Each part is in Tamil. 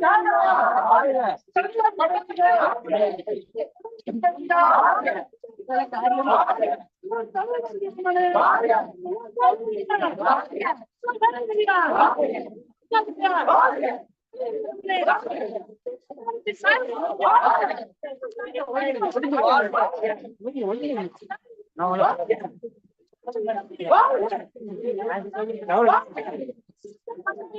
நான்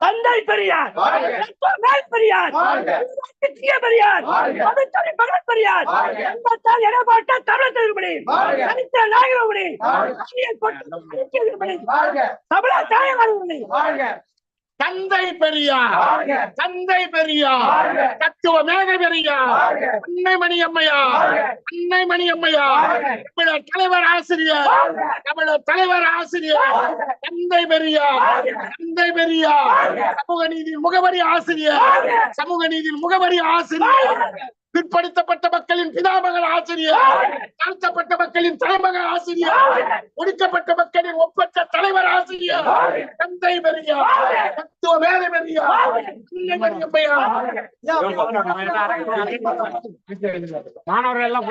தந்தை பெரியார். மேல் பெரியார் நித்திய பெரியார். மகன் பெரியார் எண்பத்தால் எடப்பாட்ட தமிழ் திருமணி தனித்த நாயகமணி தமிழ தாயகமணி தந்தை பெரியார். தந்தை பெரியார். தத்துவ மேக பெரியார். அன்னை மணி அம்மையார். அன்னை மணி அம்மையார். தமிழர் தலைவர் ஆசிரியர். தமிழர் தலைவர் ஆசிரியர். தந்தை பெரியார். தந்தை பெரியார். சமூக நீதியின் முகவரி ஆசிரியர். சமூக நீதியின் முகவரி ஆசிரியர். பிற்படுத்தப்பட்ட மக்களின் பிதாமகன் ஆசிரியர். தாழ்த்தப்பட்ட மக்களின் தலைமகன் ஆசிரியர். ஒடுக்கப்பட்ட ஆசிரியர் தந்தை பெரியார். தத்துவ வேலை பெரியார். மணி அம்மையார். மாணவர்கள் எல்லாம்